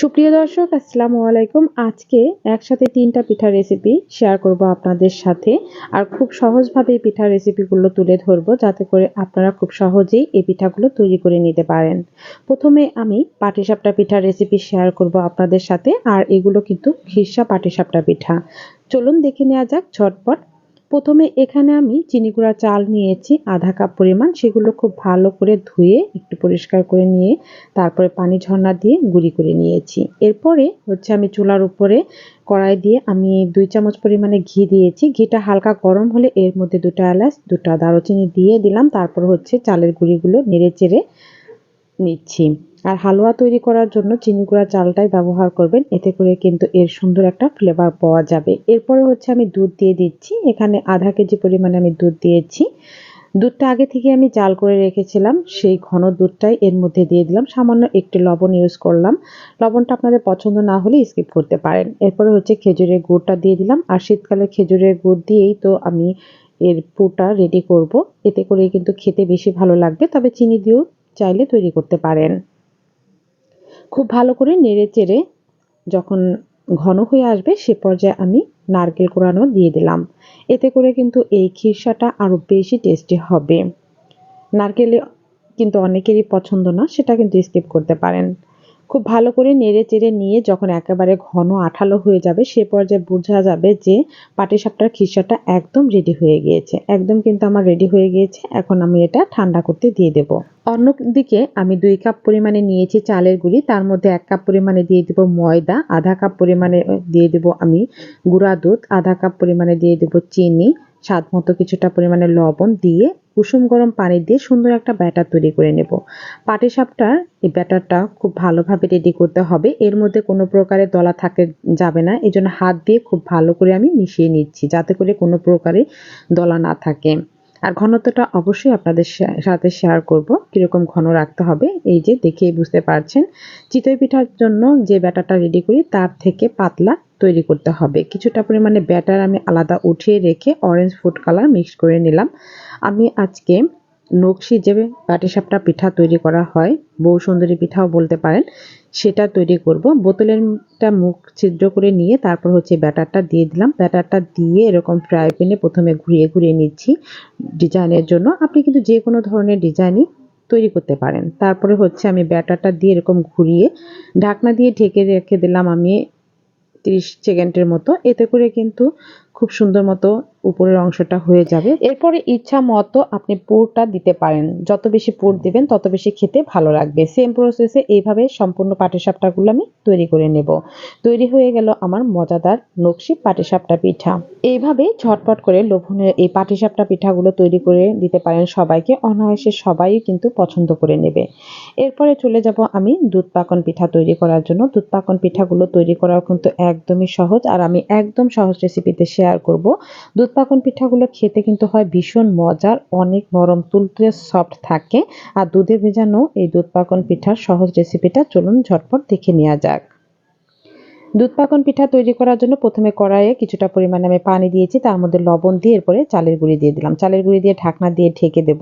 সুপ্রিয় দর্শক, আসসালামু আলাইকুম। আজকে একসাথে তিনটা পিঠার রেসিপি শেয়ার করব আপনাদের সাথে। আর খুব সহজভাবে এই পিঠার রেসিপিগুলো তুলে ধরবো, যাতে করে আপনারা খুব সহজেই এই পিঠাগুলো তৈরি করে নিতে পারেন। প্রথমে আমি পাটিসাপটা পিঠার রেসিপি শেয়ার করব আপনাদের সাথে। আর এগুলো কিন্তু খিরসা পাটিসাপটা পিঠা। চলুন দেখে নেওয়া যাক ঝটপট প্রথমে এখানে আমি চিনি গুঁড়া চাল নিয়েছি, আধা কাপ পরিমাণ। সেগুলো খুব ভালো করে ধুয়ে একটু পরিষ্কার করে নিয়ে তারপরে পানি ঝর্ণা দিয়ে গুঁড়ি করে নিয়েছি। এরপরে হচ্ছে আমি চুলার উপরে কড়াই দিয়ে আমি দুই চামচ পরিমাণে ঘি দিয়েছি। ঘিটা হালকা গরম হলে এর মধ্যে দুটো এলাচ, দুটা দারুচিনি দিয়ে দিলাম। তারপর হচ্ছে চালের গুঁড়িগুলো নেড়ে চেড়ে নিচ্ছি। আর হালুয়া তৈরি করার জন্য চিনি গুঁড়া চালটাই ব্যবহার করবেন। এতে করে কিন্তু এর সুন্দর একটা ফ্লেভার পাওয়া যাবে। এরপরে হচ্ছে আমি দুধ দিয়ে দিচ্ছি। এখানে আধা কেজি পরিমাণে আমি দুধ দিয়েছি। দুধটা আগে থেকে আমি জাল করে রেখেছিলাম। সেই ঘন দুধটাই এর মধ্যে দিয়ে দিলাম। সামান্য একটি লবণ ইউজ করলাম। লবণটা আপনাদের পছন্দ না হলে স্কিপ করতে পারেন। এরপরে হচ্ছে খেজুরের গুড়টা দিয়ে দিলাম। আর শীতকালে খেজুরের গুড় দিয়েই তো আমি এর পুটা রেডি করব। এতে করে কিন্তু খেতে বেশি ভালো লাগবে। তবে চিনি দিয়েও চাইলে তৈরি করতে পারেন। খুব ভালো করে নেড়ে চেড়ে যখন ঘন হয়ে আসবে সে পর্যায়ে আমি নারকেল কোড়ানো দিয়ে দিলাম। এতে করে কিন্তু এই খিরসাটা আরও বেশি টেস্টি হবে। নারকেলে কিন্তু অনেকেরই পছন্দ না, সেটা কিন্তু স্কিপ করতে পারেন। খুব ভালো করে নেড়ে চেড়ে নিয়ে যখন একেবারে ঘন আঠালো হয়ে যাবে, সে পর্যায়ে বোঝা যাবে যে পাটিসাপটার খিসাটা একদম রেডি হয়ে গিয়েছে। একদম কিন্তু আমার রেডি হয়ে গিয়েছে। এখন আমি এটা ঠান্ডা করতে দিয়ে দেব। অন্যদিকে আমি দুই কাপ পরিমাণে নিয়েছি চালের গুঁড়ি। তার মধ্যে এক কাপ পরিমাণে দিয়ে দেব ময়দা, আধা কাপ পরিমাণে দিয়ে দেব আমি গুঁড়া দুধ, আধা কাপ পরিমাণে দিয়ে দেব চিনি স্বাদ মতো কিছুটা পরিমাণে লবণ দিয়ে কুসুম গরম পানি দিয়ে সুন্দর একটা ব্যাটার তৈরি করে নেব। পাটিসাপটার এই ব্যাটারটা খুব ভালোভাবে রেডি করতে হবে। এর মধ্যে কোনো প্রকারের দলা থাকে, যাবে না। এই জন্য হাত দিয়ে খুব ভালো করে আমি মিশিয়ে নিচ্ছি, যাতে করে কোনো প্রকারে দলা না থাকে। আর ঘনত্বটা অবশ্যই আপনাদের সাথে শেয়ার করব, কীরকম ঘন রাখতে হবে। এই যে দেখেই বুঝতে পারছেন, চিতই পিঠার জন্য যে ব্যাটারটা রেডি করি, তার থেকে পাতলা তৈরি করতে হবে। কিছুটা পরিমাণে ব্যাটার আমি আলাদা উঠিয়ে রেখে অরেঞ্জ ফুড কালার মিক্স করে নিলাম। আমি আজকে নকশি যে পাটিসাপটা পিঠা তৈরি করা হয়, বউ সুন্দরী পিঠাও বলতে পারেন, সেটা তৈরি করব। বোতলেরটা মুখ ছিদ্র করে নিয়ে তারপর হচ্ছে ব্যাটারটা দিয়ে দিলাম। ব্যাটারটা দিয়ে এরকম ফ্রাই প্যানে প্রথমে ঘুরিয়ে ঘুরিয়ে নিচ্ছি ডিজাইনের জন্য। আপনি কিন্তু যে কোনো ধরনের ডিজাইনই তৈরি করতে পারেন। তারপরে হচ্ছে আমি ব্যাটারটা দিয়ে এরকম ঘুরিয়ে ঢাকনা দিয়ে ঢেকে রেখে দিলাম আমি তিরিশ সেকেন্ডের মতো। এতে করে কিন্তু খুব সুন্দর মতো উপরের অংশটা হয়ে যাবে। এরপরে ইচ্ছা মতো আপনি পুরটা দিতে পারেন। যত বেশি পুর দিবেন, তত বেশি খেতে ভালো লাগবে। সেম প্রসেসে এইভাবে সম্পূর্ণ পাটিসাপটাগুলো আমি তৈরি করে নেব। তৈরি হয়ে গেল আমার মজাদার নকশি পাটিসাপটা পিঠা। এইভাবে ঝটপট করে লোভনীয় এই পাটিসাপটা পিঠাগুলো তৈরি করে দিতে পারেন সবাইকে। অনায়াসে সবাই কিন্তু পছন্দ করে নেবে। এরপরে চলে যাব আমি দুধ পাকন পিঠা তৈরি করার জন্য। দুধ পাকন পিঠাগুলো তৈরি করা কিন্তু একদমই সহজ। আর আমি একদম সহজ রেসিপিতে শেয়ার করব। দুধ পাকন পিঠাগুলো খেতে কিন্তু হয় ভীষণ মজার, অনেক নরম তুলতুলে সফট থাকে। আর দুধে ভেজানো এই দুধ পাকন পিঠার সহজ রেসিপিটা চলুন ঝটপট দেখে নেওয়া যাক। দুধ পাকন পিঠা তৈরি করার জন্য প্রথমে কড়াইয়ে কিছুটা পরিমাণে আমি পানি দিয়েছি, তার মধ্যে লবণ দিয়ে এরপরে চালের গুঁড়ি দিয়ে দিলাম। চালের গুঁড়ি দিয়ে ঢাকনা দিয়ে ঢেকে দেব।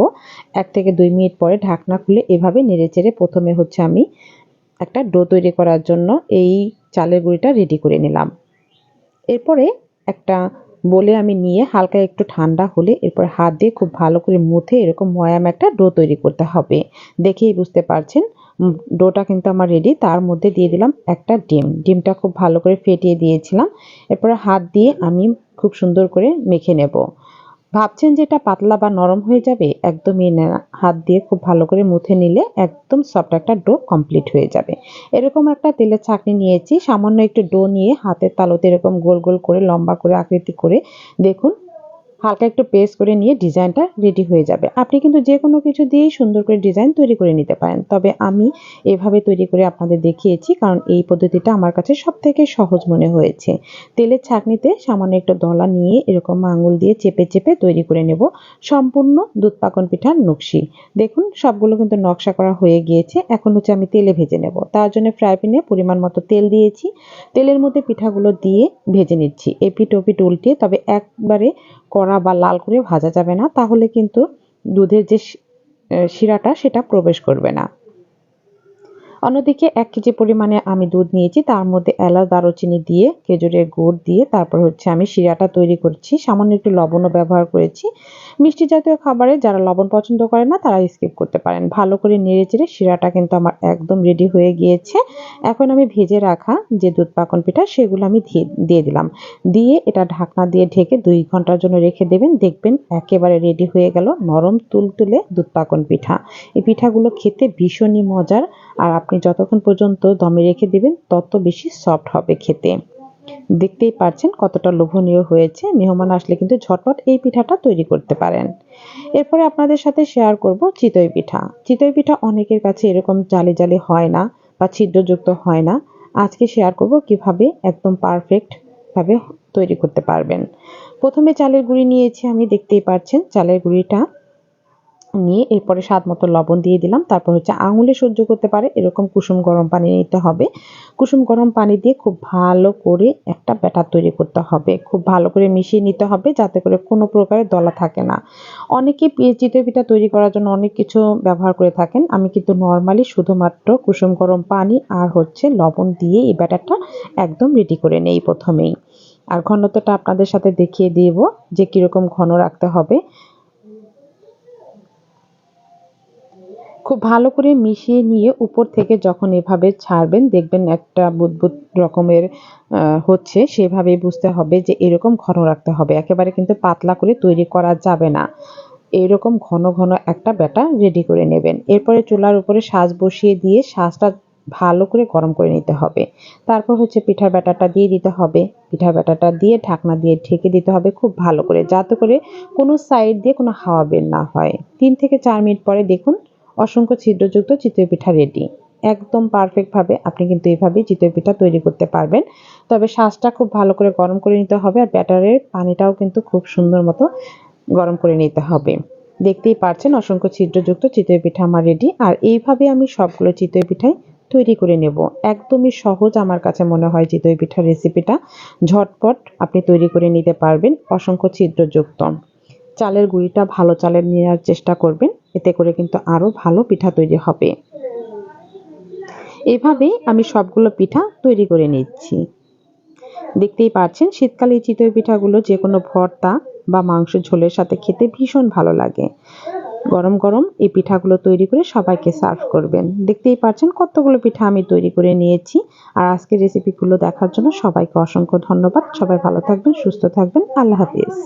এক থেকে দুই মিনিট পরে ঢাকনা খুলে এভাবে নেড়ে চেড়ে প্রথমে হচ্ছে আমি একটা ডো তৈরি করার জন্য এই চালের গুঁড়িটা রেডি করে নিলাম। এরপরে একটা বলে আমি নিয়ে হালকা একটু ঠান্ডা হলে এরপর হাত দিয়ে খুব ভালো করে মুথে এরকম ময়াম একটা ডো তৈরি করতে হবে। দেখেই বুঝতে পারছেন ডোটা কিন্তু আমার রেডি তার মধ্যে দিয়ে দিলাম একটা ডিম। ডিমটা খুব ভালো করে ফেটিয়ে দিয়েছিলাম, এরপরে হাত দিয়ে আমি খুব সুন্দর করে মেখে নেব। ভাবছেন যেটা পাতলা বা নরম হয়ে যাবে, একদমই হাত দিয়ে খুব ভালো করে মুথে নিলে একদম সফট একটা ডো কমপ্লিট হয়ে যাবে। এরকম একটা তেলের ছাঁকনি নিয়েছি, সামান্য একটু ডো নিয়ে হাতের তালুতে এরকম গোল গোল করে লম্বা করে আকৃতি করে দেখুন হালকা একটু পেস্ট করে নিয়ে ডিজাইনটা রেডি হয়ে যাবে। আপনি কিন্তু যে কোনো কিছু দিয়েই সুন্দর করে ডিজাইন তৈরি করে নিতে পারেন। তবে আমি এভাবে তৈরি করে আপনাদের দেখিয়েছি, কারণ এই পদ্ধতিটা আমার কাছে সব থেকে সহজ মনে হয়েছে। তেলের ছাঁকনিতে সামান্য একটু দলা নিয়ে এরকম আঙুল দিয়ে চেপে চেপে তৈরি করে নেব। সম্পূর্ণ দুধ পাকন পিঠার নকশি। দেখুন, সবগুলো কিন্তু নকশা করা হয়ে গিয়েছে। এখন হচ্ছে আমি তেলে ভেজে নেব। তার জন্য ফ্রাই প্যানে পরিমাণ মতো তেল দিয়েছি। তেলের মধ্যে পিঠাগুলো দিয়ে ভেজে নিচ্ছি। এপিট ওপিট উল্টে, তবে একবারে কড়া বা লাল করে ভাজা যাবে না, তাহলে কিন্তু দুধের যে শিরাটা, সেটা প্রবেশ করবে না। অন্যদিকে এক কেজি পরিমাণে আমি দুধ নিয়েছি, তার মধ্যে এলাচ, দারুচিনি দিয়ে, খেজুরের গুড় দিয়ে, তারপর হচ্ছে আমি শিরাটা তৈরি করছি। সামান্য একটু লবণও ব্যবহার করেছি। মিষ্টি জাতীয় খাবারে যারা লবণ পছন্দ করে না, তারা স্কিপ করতে পারেন। ভালো করে নেড়ে চেড়ে শিরাটা কিন্তু আমার একদম রেডি হয়ে গিয়েছে। এখন আমি ভেজে রাখা যে দুধ পাকন পিঠা, সেগুলো আমি দিয়ে দিলাম। দিয়ে এটা ঢাকনা দিয়ে ঢেকে দুই ঘণ্টার জন্য রেখে দেবেন। দেখবেন একেবারে রেডি হয়ে গেল নরম তুলতুলে দুধ পাকন পিঠা। এই পিঠাগুলো খেতে ভীষণই মজার। আর আপনি যতক্ষণ পর্যন্ত দমে রেখে দিবেন, তত বেশি সফট হবে খেতে। দেখতেই পারছেন কতটা লোভনীয় হয়েছে। মেহমান আসলে কিন্তু ঝটপট এই পিঠাটা তৈরি করতে পারেন। এরপরে আপনাদের সাথে শেয়ার করব চিতই পিঠা। চিতই পিঠা অনেকের কাছে এরকম জালি জালি হয় না বা ছিদ্রযুক্ত হয় না। আজকে শেয়ার করব কীভাবে একদম পারফেক্ট ভাবে তৈরি করতে পারবেন। প্রথমে চালের গুঁড়ি নিয়েছি আমি, দেখতেই পাচ্ছেন চালের গুঁড়িটা নিয়ে এরপরে স্বাদ মতো লবণ দিয়ে দিলাম। তারপর হচ্ছে আঙুলে সহ্য করতে পারে, এরকম কুসুম গরম পানি নিতে হবে। কুসুম গরম পানি দিয়ে খুব ভালো করে একটা ব্যাটার তৈরি করতে হবে। খুব ভালো করে মিশিয়ে নিতে হবে যাতে করে কোনো প্রকারের দলা থাকে না। অনেকে চিতই পিঠা তৈরি করার জন্য অনেক কিছু ব্যবহার করে থাকেন। আমি কিন্তু নর্মালি শুধুমাত্র কুসুম গরম পানি আর হচ্ছে লবণ দিয়ে এই ব্যাটারটা একদম রেডি করে নেই প্রথমেই। আর ঘনত্বটা আপনাদের সাথে দেখিয়ে দিব যে কীরকম ঘন রাখতে হবে। খুব ভালো করে মিশিয়ে নিয়ে উপর থেকে যখন এভাবে ছাড়বেন, দেখবেন একটা বুদবুদ রকমের হচ্ছে। সেভাবেই বুঝতে হবে যে এরকম ঘন রাখতে হবে। একেবারে কিন্তু পাতলা করে তৈরি করা যাবে না। এরকম ঘন ঘন একটা ব্যাটা রেডি করে নেবেন। এরপরে চুলার উপরে সাজ বসিয়ে দিয়ে সাজটা ভালো করে গরম করে নিতে হবে। তারপর হচ্ছে পিঠার ব্যাটাটা দিয়ে দিতে হবে। পিঠার ব্যাটাটা দিয়ে ঢাকনা দিয়ে ঢেকে দিতে হবে খুব ভালো করে, যাতে করে কোনো সাইড দিয়ে কোনো হাওয়া বের না হয়। তিন থেকে চার মিনিট পরে দেখুন অসংখ্য ছিদ্রযুক্ত চিতই পিঠা রেডি একদম পারফেক্টভাবে আপনি কিন্তু এইভাবেই চিতই পিঠা তৈরি করতে পারবেন। তবে শ্বাসটা খুব ভালো করে গরম করে নিতে হবে আর ব্যাটারের পানিটাও কিন্তু খুব সুন্দর মতো গরম করে নিতে হবে। দেখতেই পারছেন অসংখ্য ছিদ্রযুক্ত চিতই পিঠা আমার রেডি আর এইভাবে আমি সবগুলো চিতই পিঠাই তৈরি করে নেব। একদমই সহজ আমার কাছে মনে হয় চিতই পিঠার রেসিপিটা ঝটপট আপনি তৈরি করে নিতে পারবেন অসংখ্য ছিদ্রযুক্ত। চালের গুঁড়িটা ভালো চালের নেওয়ার চেষ্টা করবেন। এতে করে কিন্তু আরও ভালো পিঠা তৈরি হবে। এভাবেই আমি সবগুলো পিঠা তৈরি করে নিচ্ছি। দেখতেই পাচ্ছেন শীতকালে চিতই পিঠাগুলো যে কোনো ভর্তা বা মাংস ঝোলের সাথে খেতে ভীষণ ভালো লাগে। গরম গরম এই পিঠাগুলো তৈরি করে সবাইকে সার্ভ করবেন। দেখতেই পাচ্ছেন কতগুলো পিঠা আমি তৈরি করে নিয়েছি। আর আজকের রেসিপিগুলো দেখার জন্য সবাইকে অসংখ্য ধন্যবাদ। সবাই ভালো থাকবেন, সুস্থ থাকবেন। আল্লাহ হাফিজ।